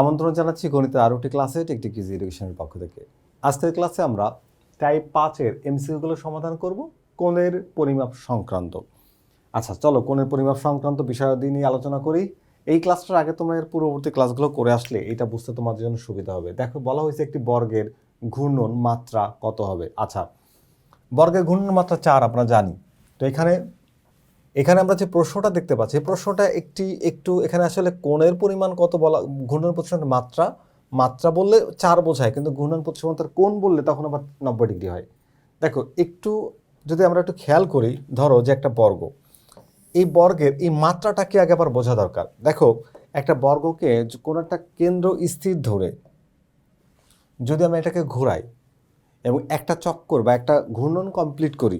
আমন্ত্রণ জানাচ্ছি গণিতের আরও একটি ক্লাসে টেকটিক ইজি এডুকেশনের পক্ষ থেকে। আজকের ক্লাসে আমরা টাইপ পাঁচের এমসিকিউগুলো সমাধান করব, কোণের পরিমাপ সংক্রান্ত। আচ্ছা চলো কোণের পরিমাপ সংক্রান্ত বিষয়াদি নিয়ে আলোচনা করি। এই ক্লাসটার আগে তোমরা এর পূর্ববর্তী ক্লাসগুলো করে আসলে এটা বুঝতে তোমাদের জন্য সুবিধা হবে। দেখো, বলা হয়েছে একটি বর্গের ঘূর্ণন মাত্রা কত হবে? আচ্ছা বর্গের ঘূর্ণন মাত্রা চার আমরা জানি তো এখানে এখানে আমরা যে প্রশ্নটা দেখতে পাচ্ছি প্রশ্নটা একটি, একটু এখানে আসলে কোণের পরিমাণ কত বলা, ঘূর্ণন প্রতিসমানের মাত্রা মাত্রা বললে চার বোঝায়, কিন্তু ঘূর্ণন প্রতিসমানতার কোণ বললে তখন আবার নব্বই ডিগ্রি হয়। দেখো, একটু যদি আমরা একটু খেয়াল করি, ধরো যে একটা বর্গ, এই বর্গের, এই মাত্রাটাকে আগে আবার বোঝা দরকার। দেখো, একটা বর্গকে কোনো একটা কেন্দ্র স্থির ধরে যদি আমি এটাকে ঘোরাই এবং একটা চক্কর বা একটা ঘূর্ণন কমপ্লিট করি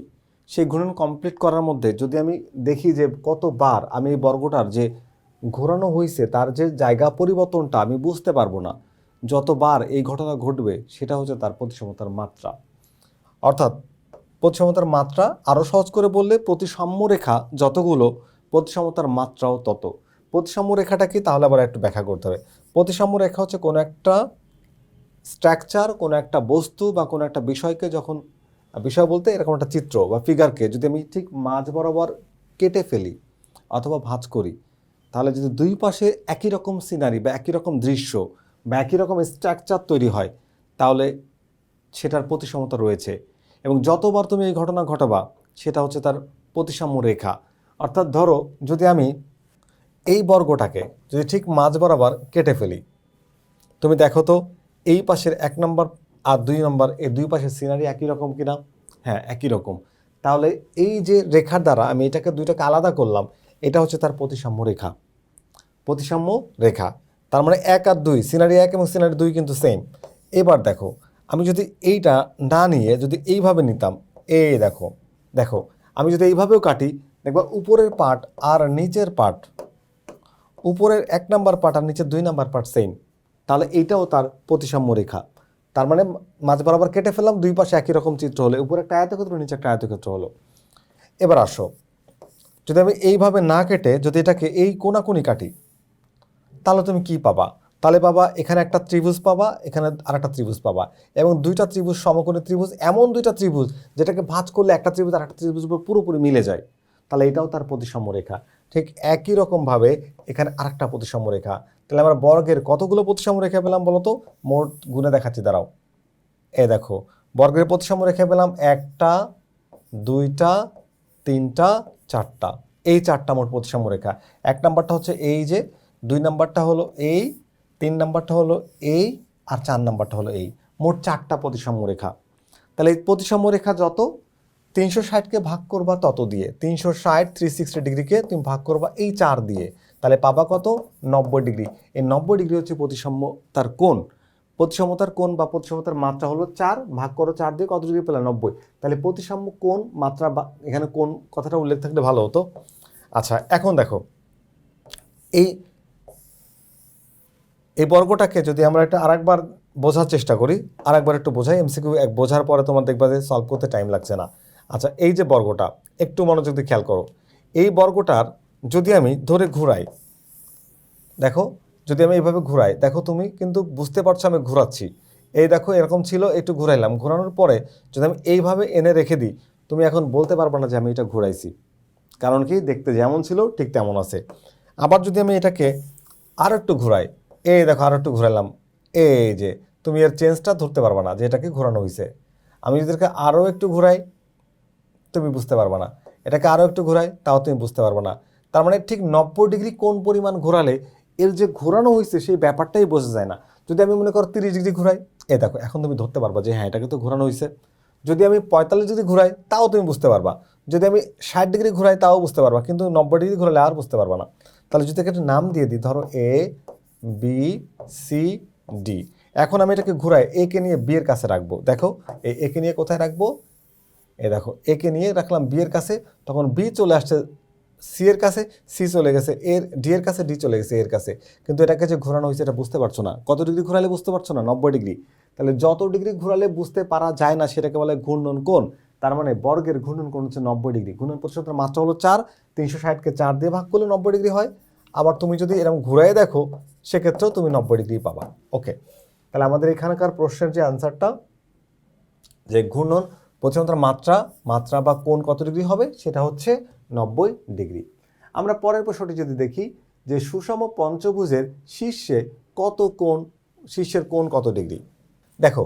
সেই ঘূর্ণন কমপ্লিট করার মধ্যে যদি আমি দেখি যে কতবার আমি এই বর্গটার যে ঘোরানো হয়েছে তার যে জায়গা পরিবর্তনটা আমি বুঝতে পারব না। যতবার এই ঘটনা ঘটবে, সেটা হচ্ছে তার প্রতিসমতার মাত্রা। অর্থাৎ প্রতিসমতার মাত্রা আরও সহজ করে বললে, প্রতিসাম্য রেখা যতগুলো, প্রতিসমতার মাত্রাও তত। প্রতিসাম্য রেখাটা কি? তাহলে আবার একটু ব্যাখ্যা করতে হবে। প্রতিসাম্য রেখা হচ্ছে কোনো একটা স্ট্রাকচার কোনো একটা বস্তু বা কোনো একটা বিষয়কে যখন বিষয় বলতে এরকম একটা চিত্র বা ফিগারকে যদি আমি ঠিক মাঝ বরাবর কেটে ফেলি অথবা ভাঁজ করি, তাহলে যদি দুই পাশে একই রকম সিনারি বা একই রকম দৃশ্য বা একই রকম স্ট্রাকচার তৈরি হয়, তাহলে সেটার প্রতিসমতা রয়েছে। এবং যতবার তুমি এই ঘটনা ঘটাবা, সেটা হচ্ছে তার প্রতিসাম্য রেখা। অর্থাৎ ধরো, যদি আমি এই বর্গটাকে যদি ঠিক মাঝ বরাবর কেটে ফেলি, তুমি দেখো তো এই পাশের এক নম্বর আর দুই নম্বর এই দুই পাশের সিনারি একই রকম কিনা? হ্যাঁ একই রকম। তাহলে এই যে রেখার দ্বারা আমি এটাকে দুইটাকে আলাদা করলাম, এটা হচ্ছে তার প্রতিসাম্য রেখা। প্রতিসাম্য রেখা। তার মানে এক আর দুই সিনারি এক এবং সিনারি দুই কিন্তু সেম এবার দেখো, আমি যদি এইটা না নিয়ে যদি এইভাবে নিতাম, এই দেখো দেখো, আমি যদি এইভাবেও কাটি, দেখবা উপরের পার্ট আর নিচের পার্ট উপরের এক নাম্বার পার্ট আর নিচের দুই নাম্বার পার্ট সেম তাহলে এইটাও তার প্রতিসাম্য রেখা। তার মানে মাঝ বরাবর কেটে ফেললাম, দুই পাশে একই রকম চিত্র হলে। উপরে একটা আয়তক্ষেত্র, নিচে একটা আয়তক্ষেত্র হলো। এবার আসো। যদি আমি এইভাবে না কেটে যদি এটাকে এই কোনাকুনি কাটি, তাহলে তুমি কি পাবা? তাহলে পাবা এখানে একটা ত্রিভুজ পাবা, এখানে আরেকটা ত্রিভুজ পাবা। এবং দুইটা ত্রিভুজ, সমকোণী ত্রিভুজ, এমন দুইটা ত্রিভুজ, যেটাকে ভাঁজ করলে একটা ত্রিভুজ আর একটা ত্রিভুজ পুরোপুরি মিলে যায়। তাহলে এটাও তার প্রতিসাম্য রেখা। ঠিক একই রকমভাবে এখানে আরেকটা প্রতিসাম্য রেখা। তাহলে আমরা বর্গের কতগুলো প্রতিসাম্য রেখে পেলাম বলো তো মোট গুণে দেখাচ্ছি, দাঁড়াও। এ দেখো, বর্গের প্রতিসাম্য রেখে পেলাম একটা, দুইটা, তিনটা, চারটা। এই চারটা মোট প্রতিসাম্য রেখা। এক নাম্বারটা হচ্ছে এই যে, দুই নাম্বারটা হলো এই, তিন নাম্বারটা হলো এই, আর চার নাম্বারটা হলো এই। মোট চারটা প্রতিসাম্য রেখা। তাহলে এই প্রতিসাম্য রেখা যত, তিনশো ষাটকে ভাগ করবা তত দিয়ে। তিনশো ষাট থ্রি সিক্সটি ডিগ্রিকে তুমি ভাগ করবা এই চার দিয়ে। তাহলে পাবা কত? নব্বই ডিগ্রি। এই নব্বই ডিগ্রি হচ্ছে প্রতিসাম্য তার কোণ। প্রতিসমতার কোণ বা প্রতিসমতার মাত্রা হলো চার, ভাগ করো চার দিয়ে কত ডিগ্রি পেলে? নব্বই। তাহলে প্রতিসাম্য কোণ, মাত্রা বা এখানে কোন কথাটা উল্লেখ থাকলে ভালো হতো। আচ্ছা এখন দেখো। এই এই বর্গটাকে যদি আমরা একটা আরেকবার বোঝার চেষ্টা করি, আরেকবার একটু বোঝাই এমসিকিউ এক বোঝার পরে তোমার দেখবা যে সলভ করতে টাইম লাগছে না। আচ্ছা এই যে বর্গটা, একটু মনোযোগ দিয়ে খেয়াল করো। এই বর্গটার যদি আমি ধরে ঘুরাই, দেখো, যদি আমি এইভাবে ঘুরাই, দেখো তুমি কিন্তু বুঝতে পারছ আমি ঘোরাচ্ছি। এই দেখো এরকম ছিল, একটু ঘুরাইলাম। ঘোরানোর পরে যদি আমি এইভাবে এনে রেখে দিই, তুমি এখন বলতে পারবে না যে আমি এটা ঘুরাইছি। কারণ কি? দেখতে যেমন ছিল, ঠিক তেমন আছে। আবার যদি আমি এটাকে আর একটু ঘুরাই, এই দেখো আর একটু ঘুরালাম এই যে, তুমি এর চেঞ্জটা ধরতে পারবে না যে এটাকে ঘোরানো হয়েছে আমি যদি এটাকে আরও একটু ঘুরাই, তুমি বুঝতে পারবে না। এটাকে আরও একটু ঘোরাই, তাও তুমি বুঝতে পারবে না। তার মানে ঠিক নব্বই ডিগ্রি কোন পরিমাণ ঘোরালে এর যে ঘোরানো হয়েছে সেই ব্যাপারটাই বোঝা যায় না। যদি আমি মনে করো তিরিশ ডিগ্রি ঘুরাই, এ দেখো, এখন তুমি ধরতে পারবা যে হ্যাঁ এটাকে তো ঘোরানো হয়েছে। যদি আমি পঁয়তাল্লিশ ডিগ্রি ঘুরাই, তাও তুমি বুঝতে পারবা। যদি আমি ষাট ডিগ্রি ঘুরাই, তাও বুঝতে পারবা। কিন্তু নব্বই ডিগ্রি ঘুরালে আর বুঝতে পারবা না। তাহলে যদি একে একটা নাম দিয়ে দিই, ধরো এ বি সি ডি এখন আমি এটাকে ঘুরাই এ কে নিয়ে বিয়ের কাছে রাখব। দেখো, এই এ কে নিয়ে কোথায় রাখব? এ দেখো একে নিয়ে রাখলাম বিয়ের কাছে। তখন বি চলে আসছে সি এর কাছে সি চলে গেছে এর ডি এর কাছে ডি চলে গেছে এর কাছে। কিন্তু এটাকে যে ঘোরানো হয়েছে, এটা বুঝতে পারছ না। কত ডিগ্রি ঘোরালে বুঝতে পারছ না? নব্বই ডিগ্রি। তাহলে যত ডিগ্রি ঘোরালে বুঝতে পারা যায় না, সেটাকে বলে ঘূর্ণন কোণ। তার মানে বর্গের ঘূর্ণন কোণ হচ্ছে নব্বই ডিগ্রি। ঘূর্ণন প্রতিশতের মাত্রা হলো চার। তিনশো ষাটকে চার দিয়ে ভাগ করলে নব্বই ডিগ্রি হয়। আবার তুমি যদি এরকম ঘুরাই দেখো, সেক্ষেত্রেও তুমি নব্বই ডিগ্রি পাবা। ওকে তাহলে আমাদের এখানকার প্রশ্নের যে অ্যান্সারটা যে ঘূর্ণন প্রথমত মাত্রা মাত্রা বা কোণ কত ডিগ্রি হবে? সেটা হচ্ছে নব্বই ডিগ্রি। আমরা পরের প্রশ্নটি যদি দেখি যে সুষম পঞ্চভুজের শীর্ষে কত কোণ, শীর্ষের কোণ কত ডিগ্রি? দেখো,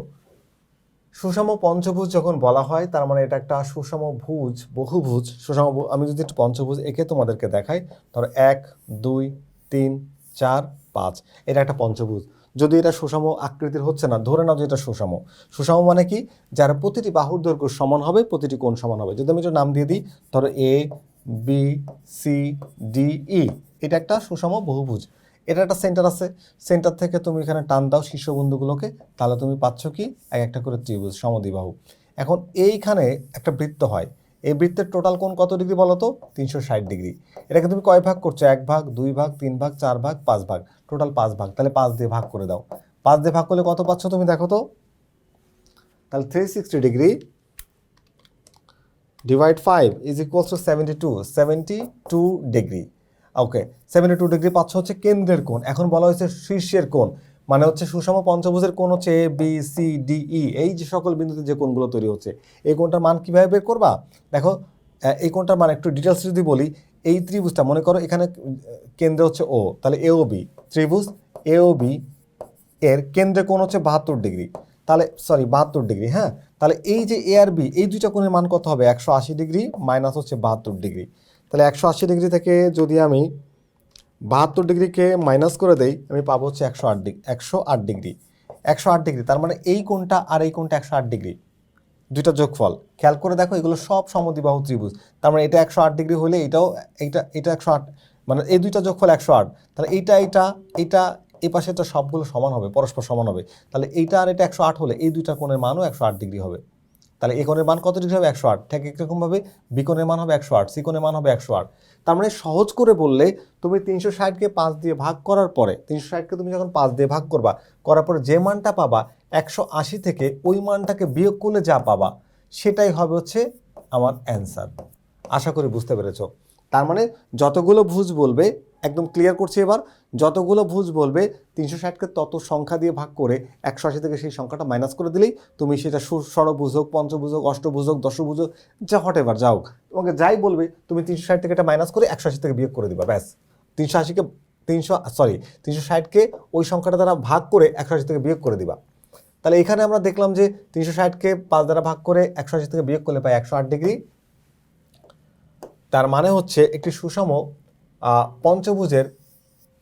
সুষম পঞ্চভুজ যখন বলা হয়, তার মানে এটা একটা সুষম ভুজ, বহুভুজ। সুষম আমি যদি একটু পঞ্চভুজ এঁকে তোমাদেরকে দেখাই, ধরো এক, দুই, তিন, চার, পাঁচ। এটা একটা পঞ্চভুজ। যদি এটা সুষম আকৃতির হচ্ছে না, ধরে নাও যে এটা সুষম। সুষম মানে কি? যার প্রতিটি বাহুর দৈর্ঘ্য সমান হবে, প্রতিটি কোণ সমান হবে। যদি আমি একটু নাম দিয়ে দিই, ধরো A B C D E এটা একটা সুষম বহুভুজ। এটা একটা সেন্টার আছে। সেন্টার থেকে তুমি এখানে টান দাও শীর্ষবিন্দুগুলোকে তাহলে তুমি পাচ্ছ কি? এক একটা করে ত্রিভুজ, সমদ্বিবাহু। এখন এইখানে একটা বৃত্ত হয়। এই বৃত্তের টোটাল কোণ কত ডিগ্রি বলো তো? তিনশো ষাট ডিগ্রি। এটাকে তুমি কয় ভাগ করছ? এক ভাগ, দুই ভাগ, তিন ভাগ, চার ভাগ, পাঁচ ভাগ। টোটাল পাঁচ ভাগ। তাহলে পাঁচ দিয়ে ভাগ করে দাও। পাঁচ দিয়ে ভাগ করলে কত পাচ্ছ তুমি? দেখো তো। তাহলে three sixty degree divide five is equals to seventy two seventy two degree okay seventy two degree পাচ্ছ হচ্ছে কেন্দ্রের কোণ। এখন বলা হয়েছে শীর্ষের কোণ। মানে হচ্ছে সুষম পঞ্চভুজের কোণ হচ্ছে A B C D E এই যে সকল বিন্দুতে যে কোণগুলো তৈরি হচ্ছে, এই কোণটার মান কীভাবে বের করবা? দেখো এই কোণটার মান একটু ডিটেলস যদি বলি, এই ত্রিভুজটা মনে করো এখানে কেন্দ্র হচ্ছে ও তাহলে এ ও বি ত্রিভুজ এ ও বি এর কেন্দ্রে কোণ হচ্ছে বাহাত্তর ডিগ্রি তাহলে সরি বাহাত্তর ডিগ্রি হ্যাঁ? তাহলে এই যে এ আর বি এই দুইটা কোণের মান কত হবে? একশো আশি ডিগ্রি মাইনাস হচ্ছে বাহাত্তর ডিগ্রি তাহলে একশো আশি ডিগ্রি থেকে যদি আমি বাহাত্তর ডিগ্রিকে মাইনাস করে দেই, আমি পাবো হচ্ছে একশো আট ডিগ্রি একশো আট ডিগ্রি একশো আট ডিগ্রি তার মানে এই কোণটা আর এই কোণটা একশো আট ডিগ্রি দুইটা যোগফল। খেয়াল করে দেখো, এগুলো সব সমদ্বিবাহু ত্রিভুজ। তার মানে এটা একশো আট ডিগ্রি হলে এটাও, এইটা, এটা একশো আট মানে এই দুইটা যোগফল একশো আট। তাহলে এইটা এইটা এইটা এই পাশে তো সবগুলো সমান হবে, পরস্পর সমান হবে। তাহলে এইটা আর এটা একশো আট হলে, এই দুইটা কোণের মানও একশো আট ডিগ্রি হবে। তাহলে এই কোণের মান কত ডিগ্রি হবে? একশো আট। ঠিক একরকমভাবে বি কোণের মান হবে একশো আট, সি কোণের মান হবে একশো আট। তার মানে সহজ করে বললে তুমি তিনশো ষাটকে পাঁচ দিয়ে ভাগ করার পরে, তিনশো ষাটকে তুমি যখন পাঁচ দিয়ে ভাগ করবা, করার পরে যে মানটা পাবা, একশো আশি থেকে ওই মানটাকে বিয়োগ করলে যা পাবা, সেটাই হবে হচ্ছে আমার অ্যান্সার। আশা করি বুঝতে পেরেছ। তার মানে যতগুলো ভুজ বলবে একদম ক্লিয়ার করছি এবার। যতগুলো ভুজ বলবে, তিনশো ষাটকে তত সংখ্যা দিয়ে ভাগ করে একশো আশি থেকে সেই সংখ্যাটা মাইনাস করে দিলেই তুমি সেটা ষড়ভুজ হোক পঞ্চভুজ হোক অষ্টভুজ হোক দশভুজ হোক, যা হট এবার যাও তোমাকে যাই বলবে, তুমি তিনশো ষাট থেকে এটা মাইনাস করে একশো আশি থেকে বিয়োগ করে দিবা, ব্যাস। তিনশো আশিকে তিনশো সরি তিনশো ষাটকে ওই সংখ্যাটা দ্বারা ভাগ করে একশো আশি থেকে বিয়োগ করে দিবা। তাহলে এখানে আমরা দেখলাম যে তিনশো ষাটকে পাঁচ দ্বারা ভাগ করে একশো আশি থেকে বিয়োগ করলে পাই একশো আট ডিগ্রি। তার মানে হচ্ছে একটি সুষম পঞ্চভুজের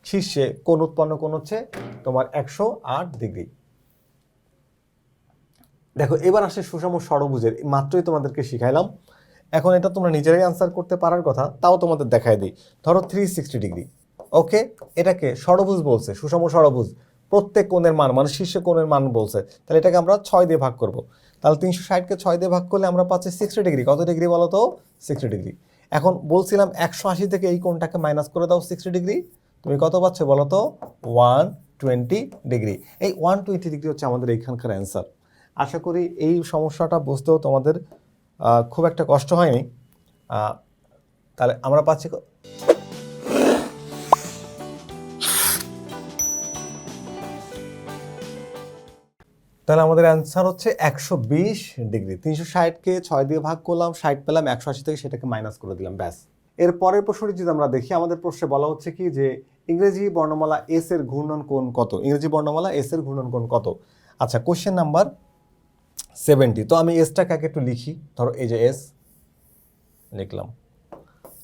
শীর্ষে কোন উৎপন্ন কোণ হচ্ছে তোমার একশো আট ডিগ্রি। দেখো, এবার আসে সুষম ষড়ভুজের মাত্রই তোমাদেরকে শিখাইলাম। এখন এটা তোমরা নিজেরাই আনসার করতে পারার কথা, তাও তোমাদের দেখাই দিই। ধরো থ্রি সিক্সটি ডিগ্রি। ওকে, এটাকে ষড়ভুজ বলছে, সুষম ষড়ভুজ। প্রত্যেক কোণের মান মানে শীর্ষ কোণের মান বলছে। তাহলে এটাকে আমরা ছয় দিয়ে ভাগ করব। তাহলে তিনশো ষাটকে ছয় দিয়ে ভাগ করলে আমরা পাচ্ছি সিক্সটি ডিগ্রি। কত ডিগ্রি বলো তো সিক্সটি ডিগ্রি। এখন বলছিলাম একশো আশি থেকে এই কোনটাকে মাইনাস করে দাও সিক্সটি ডিগ্রি তুমি কত পাচ্ছ বলো তো? ওয়ান টোয়েন্টি ডিগ্রি এই ওয়ান টোয়েন্টি ডিগ্রি হচ্ছে আমাদের এইখানকার অ্যান্সার আশা করি এই সমস্যাটা বুঝতেও তোমাদের খুব একটা কষ্ট হয়নি। তাহলে আমরা পাচ্ছি তাহলে আমাদের অ্যান্সার হচ্ছে একশো বিশ ডিগ্রি। তিনশো ষাটকে ছয় দিয়ে ভাগ করলাম, ষাট পেলাম, একশো আশি থেকে সেটাকে মাইনাস করে দিলাম, ব্যাস। এর পরের প্রশ্নটি যদি আমরা দেখি, আমাদের প্রশ্নে বলা হচ্ছে কি যে ইংরেজি বর্ণমালা এস এর ঘূর্ণন কোণ কত? ইংরেজি বর্ণমালা এস এর ঘূর্ণন কোণ কত? আচ্ছা কোশ্চেন নাম্বার সেভেন্টি তো আমি এসটাকে আগে একটু লিখি। ধরো এই যে এস লিখলাম।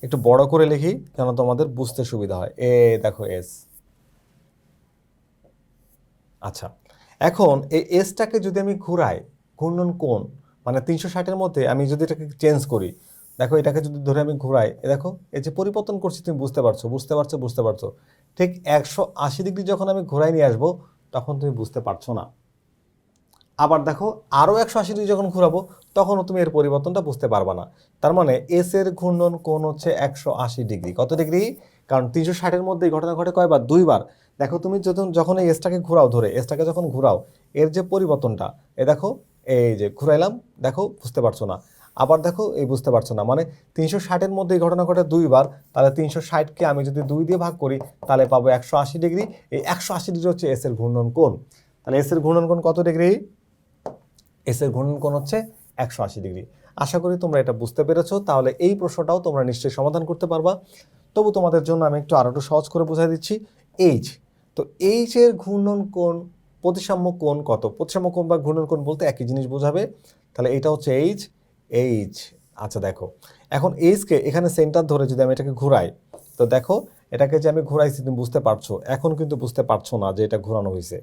একটু বড় করে লিখি যেন তোমাদের বুঝতে সুবিধা হয়। এ, দেখো এস আচ্ছা এখন এই এসটাকে যদি আমি ঘুরাই, ঘূর্ণন কোণ মানে তিনশো ষাটের মধ্যে আমি যদি এটাকে চেঞ্জ করি, দেখো এটাকে যদি ধরে আমি ঘুরাই, এ দেখো, এই যে পরিবর্তন করছি, তুমি বুঝতে পারছ বুঝতে পারছ বুঝতে পারছ। ঠিক একশো আশি ডিগ্রি যখন আমি ঘুরাই নিয়ে আসব, তখন তুমি বুঝতে পারছ না। আবার দেখো আরও একশো আশি ডিগ্রি যখন ঘুরাবো, তখনও তুমি এর পরিবর্তনটা বুঝতে পারবে না। তার মানে এস এর ঘূর্ণন কোণ হচ্ছে একশো আশি ডিগ্রি। কত ডিগ্রি? কারণ তিনশো ষাটের মধ্যে ঘটনা ঘটে কয়বার? দুইবার। দেখো তুমি যখন যখন এই এসটাকে ঘোরাও ধরে এসটাকে যখন ঘোরাও, এর যে পরিবর্তনটা, এ দেখো, এই যে ঘুরাইলাম, দেখো, বুঝতে পারছ না। আবার দেখো, এই বুঝতে পারছ না। মানে তিনশো ষাটের মধ্যে এই ঘটনা ঘটে দুইবার, তাহলে তিনশো ষাটকে আমি যদি দুই দিয়ে ভাগ করি, তাহলে পাবো একশো আশি ডিগ্রি। এই একশো আশি ডিগ্রি হচ্ছে এসের ঘূর্ণন কোণ। তাহলে এস এর ঘূর্ণন কোণ কত ডিগ্রি? এস এর ঘূর্ণন কোণ হচ্ছে একশো আশি ডিগ্রি। আশা করি তোমরা এটা বুঝতে পেরেছ। তাহলে এই প্রশ্নটাও তোমরা নিশ্চয়ই সমাধান করতে পারবা। তবু তোমাদের জন্য আমি একটু আরও একটু সহজ করে বুঝাই দিচ্ছি। এইচ তো এইচ এর ঘূর্ণন কোণ, প্রতিসাম্য কোণ কত? প্রতিসাম্য কোণ বা ঘূর্ণন কোণ বলতে একই জিনিস বোঝাবে। তাহলে এটা হচ্ছে এইচ এইচ আচ্ছা দেখো। এখন এইচকে এখানে সেন্টার ধরে যদি আমি এটাকে ঘুরাই, তো দেখো, এটাকে যে আমি ঘুরাইছি, তুমি বুঝতে পারছ। এখন কিন্তু বুঝতে পারছ না যে এটা ঘোরানো হয়েছে।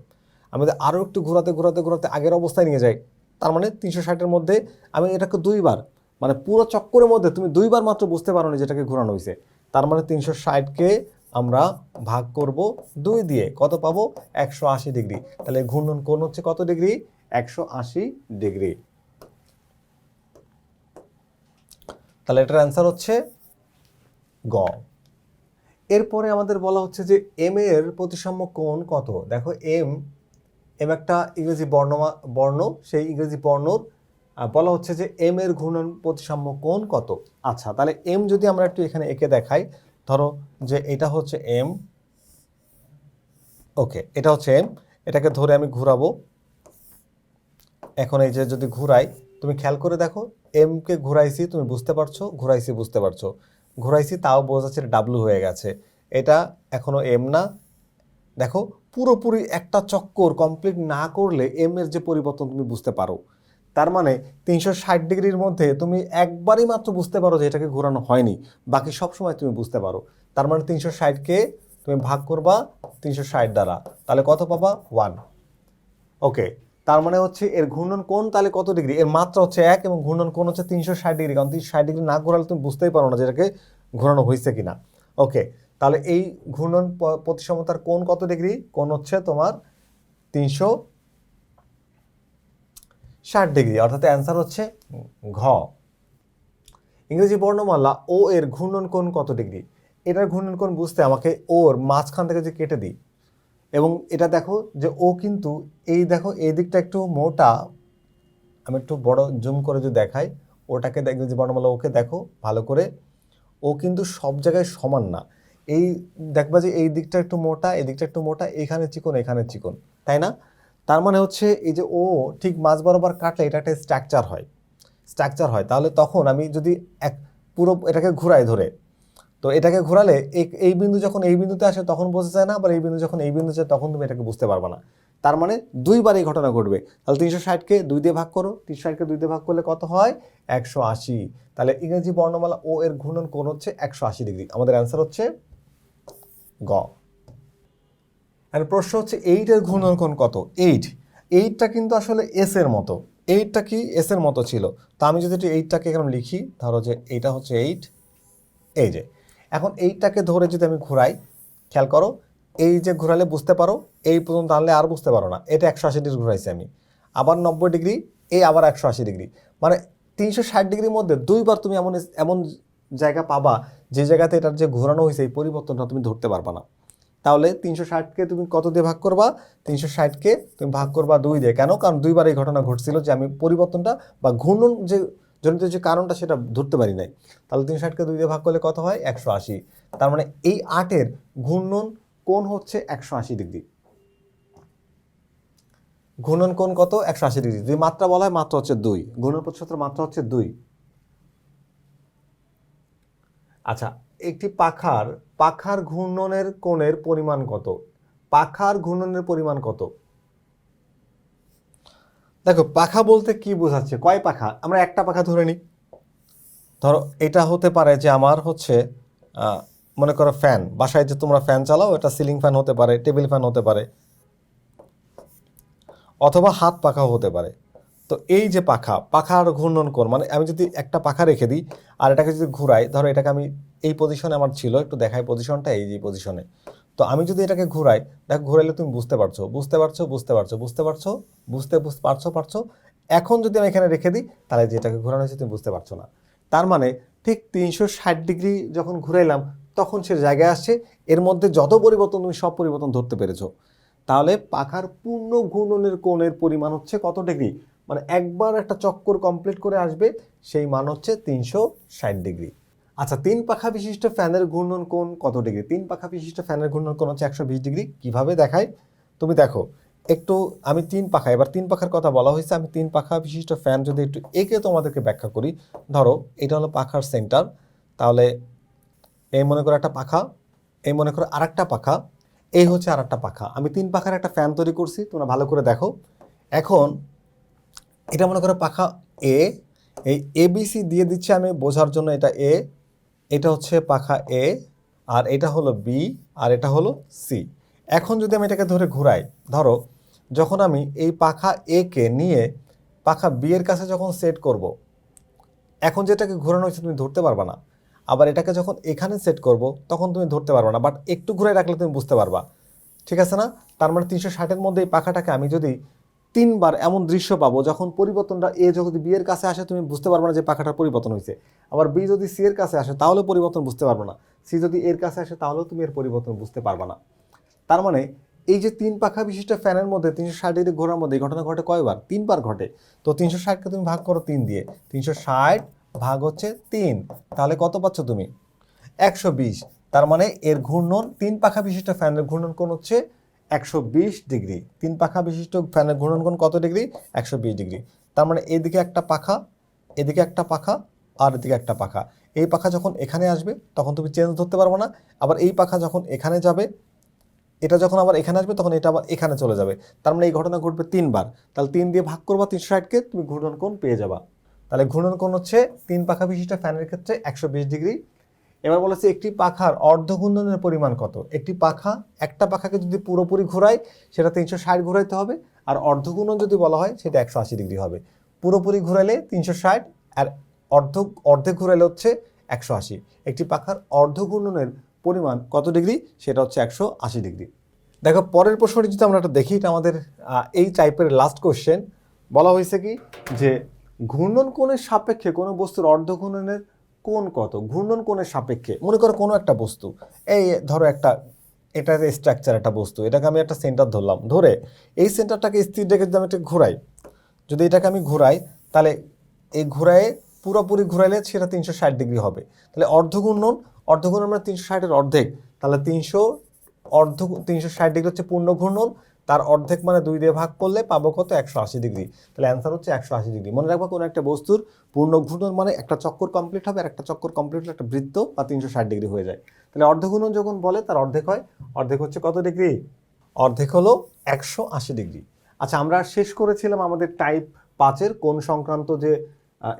আমি যদি আরও একটু ঘোরাতে ঘোরাতে ঘোরাতে আগের অবস্থায় নিয়ে যাই, তার মানে তিনশো ষাটের মধ্যে আমি এটাকে দুইবার মানে পুরো চক্করের মধ্যে তুমি দুইবার মাত্র বুঝতে পারো না যেটাকে ঘোরানো হয়েছে। তার মানে তিনশো ষাটকে আমরা ভাগ করব দুই দিয়ে। কত পাবো? একশো আশি ডিগ্রি। তাহলে ঘূর্ণন কোণ হচ্ছে কত ডিগ্রি? একশো আশি ডিগ্রি। তাহলে এটার অ্যান্সার হচ্ছে গ। এরপরে আমাদের বলা হচ্ছে যে এম এর প্রতিসাম্য কোণ কত? দেখো এম এম একটা ইংরেজি বর্ণমা, বর্ণ, সেই ইংরেজি বর্ণর বলা হচ্ছে যে এম এর ঘূর্ণন প্রতিসাম্য কোণ কত? আচ্ছা তাহলে এম যদি আমরা একটু এখানে এঁকে দেখাই ধরো যে এটা হচ্ছে এম ওকে এটা হচ্ছে এম এটাকে ধরে আমি ঘোরাবো। এখন এই যে যদি ঘুরাই, তুমি খেয়াল করে দেখো এমকে ঘুরাইছি, তুমি বুঝতে পারছ, ঘুরাইছি বুঝতে পারছ। ঘুরাইছি তাও বোঝাচ্ছে ডাব্লু হয়ে গেছে। এটা এখনও এম না। দেখো, পুরোপুরি একটা চক্কর কমপ্লিট না করলে এম এর যে পরিবর্তন তুমি বুঝতে পারো। তার মানে তিনশো ষাট ডিগ্রির মধ্যে তুমি একবারই মাত্র বুঝতে পারো যে এটাকে ঘোরানো হয়নি। বাকি সব সময় তুমি বুঝতে পারো। তার মানে তিনশো ষাটকে তুমি ভাগ করবা তিনশো ষাট দ্বারা। তাহলে কত পাবা? ওয়ান। ওকে, তার মানে হচ্ছে এর ঘূর্ণন কোণ তাহলে কত ডিগ্রি? এর মাত্রা হচ্ছে এক এবং ঘূর্ণন কোণ হচ্ছে তিনশো ষাট ডিগ্রি। কারণ তিনশো ষাট ডিগ্রি না ঘোরালে তুমি বুঝতেই পারো না যে এটাকে ঘোরানো হয়েছে কিনা। ওকে, তাহলে এই ঘূর্ণন প্রতিসমতার কোণ কত ডিগ্রি? কোণ হচ্ছে তোমার তিনশো ষাট ডিগ্রি, অর্থাৎ অ্যান্সার হচ্ছে ঘ। ইংরেজি বর্ণমালা, ও এর ঘূর্ণন কোণ কত ডিগ্রি? এটার ঘূর্ণন কোণ বুঝতে আমাকে ওর মাঝখান থেকে যে কেটে দিই, এবং এটা দেখো যে ও কিন্তু এই দেখো, এই দিকটা একটু মোটা, আমি একটু বড় জুম করে যদি দেখাই, ওটাকে ইংরেজি বর্ণমালা ওকে দেখো, ভালো করে, ও কিন্তু সব জায়গায় সমান না। এই, দেখবা যে এই দিকটা একটু মোটা, এই দিকটা একটু মোটা, এখানে চিকন এখানে চিকন, তাই না? তার মানে হচ্ছে এই যে ও ঠিক মাঝ বরাবর কাটলে এটা একটা স্ট্রাকচার হয়। স্ট্রাকচার হয়। তাহলে তখন আমি যদি এক পুরো এটাকে ঘুরাই ধরে, তো এটাকে ঘোরালে এই বিন্দু যখন এই বিন্দুতে আসে তখন বোঝা যায় না, আবার এই বিন্দু যখন এই বিন্দু যায় তখন তুমি এটাকে বুঝতে পারবে না। তার মানে দুইবার এই ঘটনা ঘটবে। তাহলে তিনশো ষাটকে দুই দিয়ে ভাগ করো। তিনশো ষাটকে দুই দিয়ে ভাগ করলে কত হয়? একশো আশি। তাহলে ইংরেজি বর্ণমালা ও এর ঘূর্ণন কোণ হচ্ছে একশো আশি ডিগ্রি। আমাদের অ্যান্সার হচ্ছে গ। আর প্রশ্ন হচ্ছে এইটের ঘূর্ণন কোণ কত? এইট এইটটা কিন্তু আসলে এস এর মতো। এইটটা কি এস এর মতো ছিল? তা আমি যদি এইটটাকে এখানে লিখি ধরো যে এইটা হচ্ছে এইট এই যে, এখন এইটটাকে ধরে যদি আমি ঘোরাই, খেয়াল করো, এই যে ঘোরালে বুঝতে পারো, এই পর্যন্ত আনলে আর বুঝতে পারো না। এটা একশো আশি ডিগ্রি ঘুরাইছি আমি। আবার নব্বই ডিগ্রি এই আবার একশো আশি ডিগ্রি। মানে তিনশো ষাট ডিগ্রির মধ্যে দুইবার তুমি এমন এমন জায়গা পাবা, যে জায়গাতে এটার যে ঘোরানো হয়েছে, এই পরিবর্তনটা তুমি ধরতে পারবা না। তাহলে তিনশো ষাটকে তুমি কত দিয়ে ভাগ করবা? তিনশো ষাটকে তুমি ভাগ করবা দুই দিয়ে। কেন? কারণ দুইবার এই ঘটনা ঘটছিল যে আমি পরিবর্তনটা বা ঘূর্ণন যে জনিত যে কারণটা সেটা ধরতে পারি নাই। তাহলে তিনশো ষাটকে দুই দিয়ে ভাগ করলে কত হয়? একশো আশি। তার মানে এই আটের ঘূর্ণন কোণ হচ্ছে একশো আশি ডিগ্রি। ঘূর্ণন কোণ কত? একশো আশি ডিগ্রি। যদি মাত্রা বলা হয়, মাত্রা হচ্ছে দুই। ঘূর্ণন প্রতিশতের মাত্রা হচ্ছে দুই। আচ্ছা একটি পাখার পাখার ঘূর্ণনের কোণের পরিমাণ কত? পাখার ঘূর্ণনের পরিমাণ কত? দেখো, পাখা বলতে কি বোঝাচ্ছে? কয় পাখা? আমরা একটা পাখা ধরে নিই। ধরো, এটা হতে পারে যে আমার হচ্ছে মনে করো ফ্যান। বাসায় যে তোমরা ফ্যান চালাও, এটা সিলিং ফ্যান হতে পারে, টেবিল ফ্যান হতে পারে। অথবা হাত পাখাও হতে পারে। তো এই যে পাখা পাখার ঘূর্ণন কোণ মানে আমি যদি একটা পাখা রেখে দিই আর এটাকে যদি ঘুরাই, ধরো এটাকে আমি এই পজিশনে আমার ছিল, একটু দেখাই পজিশনটা এই যে পজিশনে তো আমি যদি এটাকে ঘুরাই, দেখো ঘুরাইলে তুমি বুঝতে পারছ বুঝতে পারছ বুঝতে পারছ বুঝতে পারছ, বুঝতে বুঝতে পারছ পারছ। এখন যদি আমি এখানে রেখে দিই, তাহলে যে এটাকে ঘোরানো হয়েছে তুমি বুঝতে পারছ না। তার মানে ঠিক তিনশো ষাট ডিগ্রি যখন ঘুরাইলাম, তখন সে জায়গায় আসছে, এর মধ্যে যত পরিবর্তন তুমি সব পরিবর্তন ধরতে পেরেছ। তাহলে পাখার পূর্ণ ঘূর্ণনের কোণের পরিমাণ হচ্ছে কত ডিগ্রি? মানে একবার একটা চক্কর কমপ্লিট করে আসবে, সেই মান হচ্ছে তিনশো ষাট ডিগ্রি আচ্ছা তিন পাখা বিশিষ্ট ফ্যানের ঘূর্ণন কোণ কত ডিগ্রি তিন পাখা বিশিষ্ট ফ্যানের ঘূর্ণন কোণ হচ্ছে একশো বিশ ডিগ্রি কীভাবে দেখায়? তুমি দেখো, একটু আমি তিন পাখা, এবার তিন পাখার কথা বলা হয়েছে, আমি তিন পাখা বিশিষ্ট ফ্যান যদি একটু এঁকে তোমাদেরকে ব্যাখ্যা করি। ধরো, এটা হলো পাখার সেন্টার তাহলে এই মনে করো একটা পাখা, এই মনে করো আরেকটা পাখা, এই হচ্ছে আরেকটা পাখা। আমি তিন পাখার একটা ফ্যান তৈরি করছি, তোমরা ভালো করে দেখো। এখন এটা মনে করো পাখা এ এই এবিসি দিয়ে দিচ্ছি আমি বোঝার জন্য এটা এ এটা হচ্ছে পাখা এ আর এটা হলো বি আর এটা হলো সি এখন যদি আমি এটাকে ধরে ঘুরাই, ধরো যখন আমি এই পাখা এ কে নিয়ে পাখা বি এর কাছে যখন সেট করব, এখন যেটাকে ঘোরানো হয়েছে তুমি ধরতে পারবা না। আবার এটাকে যখন এখানে সেট করব, তখন তুমি ধরতে পারবা না। বাট একটু ঘুরে রাখলে তুমি বুঝতে পারবা। ঠিক আছে না? তার মানে তিনশো ষাটের মধ্যে এই পাখাটাকে আমি যদি তিনবার এমন দৃশ্য পাবো যখন পরিবর্তনটা এ যদি বি এর কাছে আসে, তুমি বুঝতে পারবে না যে পাখাটার পরিবর্তন হয়েছে। আবার বি যদি সি এর কাছে আসে, তাহলে পরিবর্তন বুঝতে পারবে না। সি যদি এর কাছে আসে, তাহলেও তুমি এর পরিবর্তন বুঝতে পারবে না। তার মানে এই যে তিন পাখা বিশিষ্ট ফ্যানের মধ্যে, তিনশো ষাট ডিগ্রি ঘোরার মধ্যে ঘটনা ঘটে কয়বার? তিনবার ঘটে। তো তিনশো ষাটকে তুমি ভাগ করো তিন দিয়ে। তিনশো ষাট ভাগ হচ্ছে তিন। তাহলে কত পাচ্ছ তুমি? একশো বিশ। তার মানে এর ঘূর্ণন, তিন পাখা বিশিষ্ট ফ্যানের ঘূর্ণন কোণ হচ্ছে একশো বিশ ডিগ্রি। তিন পাখা বিশিষ্ট ফ্যানের ঘূর্ণন কোণ কত ডিগ্রি? একশো বিশ ডিগ্রি। তার মানে এদিকে একটা পাখা, এদিকে একটা পাখা আর এদিকে একটা পাখা। এই পাখা যখন এখানে আসবে, তখন তুমি চেঞ্জ ধরতে পারবে না। আবার এই পাখা যখন এখানে যাবে, এটা যখন আবার এখানে আসবে, তখন এটা আবার এখানে চলে যাবে। তার মানে এই ঘটনা ঘটবে তিনবার। তাহলে তিন দিয়ে ভাগ করবা, তিনশো ষাটকে তুমি ঘূর্ণন কোণ পেয়ে যাবা। তাহলে ঘূর্ণন কোণ হচ্ছে তিন পাখা বিশিষ্ট ফ্যানের ক্ষেত্রে একশো বিশ ডিগ্রি এবার বলেছে, একটি পাখার অর্ধ ঘূর্ণনের পরিমাণ কত? একটি পাখা, একটা পাখাকে যদি পুরোপুরি ঘোরায়, সেটা তিনশো ষাট ঘোরাইতে হবে। আর অর্ধ ঘূর্ণন যদি বলা হয়, সেটা একশো আশি ডিগ্রি হবে। পুরোপুরি ঘোরালে তিনশো ষাট, আর অর্ধ, অর্ধেক ঘোরালে হচ্ছে একশো আশি। একটি পাখার অর্ধ পরিমাণ কত ডিগ্রি? সেটা হচ্ছে একশো আশি ডিগ্রি। দেখো, পরের প্রশ্নটি যদি আমরা একটা দেখি, এটা আমাদের এই টাইপের লাস্ট কোশ্চেন বলা হয়েছে কি? যে ঘূর্ণন কোণের সাপেক্ষে কোনো বস্তুর অর্ধ কোণ কত? ঘূর্ণন কোণের সাপেক্ষে। মনে করো কোনো একটা বস্তু। এই ধরো একটা, এটা স্ট্রাকচার একটা বস্তু। এটাকে আমি একটা সেন্টার ধরলাম। ধরে এই সেন্টারটাকে স্থির রেখে যদি আমি এটা ঘুরাই, যদি এটাকে আমি ঘুরাই, তাহলে এই ঘুরায়ে, পুরোপুরি ঘুরাইলে সেটা তিনশো ষাট ডিগ্রি হবে। তাহলে অর্ধঘূর্ণন অর্ধঘূর্ণন মানে তিনশো ষাটের অর্ধেক। তাহলে তিনশো, অর্ধ, তিনশো ষাট ডিগ্রি হচ্ছে পূর্ণ ঘূর্ণন তার অর্ধেক মানে দুই দিয়ে ভাগ করলে পাবো কত? একশো আশি ডিগ্রি। তাহলে অ্যান্সার হচ্ছে একশো আশি ডিগ্রি। মনে রাখব কোনো একটা বস্তুর পূর্ণ ঘূর্ণন মানে একটা চক্কর কমপ্লিট হবে আর একটা চক্কর কমপ্লিট হলে একটা বৃত্ত বা তিনশো ষাট ডিগ্রি হয়ে যায়। তাহলে অর্ধঘূর্ণন যখন বলে তার অর্ধেক হয়, অর্ধেক হচ্ছে কত ডিগ্রি? অর্ধেক হলো একশো আশি ডিগ্রি। আচ্ছা আমরা শেষ করেছিলাম আমাদের টাইপ পাঁচের কোন সংক্রান্ত যে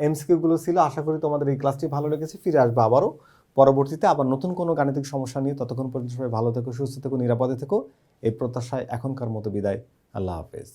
এমসিকিউগুলো ছিল। আশা করি তোমাদের এই ক্লাসটি ভালো লেগেছে। ফিরে আসবে আবারও। পরবর্তীতে আবার নতুন কোনো গাণিতিক সমস্যা নিয়ে ততক্ষণ পর্যন্ত সবাই ভালো থেকো, সুস্থ থেকো, নিরাপদে থেকো। এই প্রত্যাশায় এখনকার মতো বিদায়। আল্লাহ হাফেজ।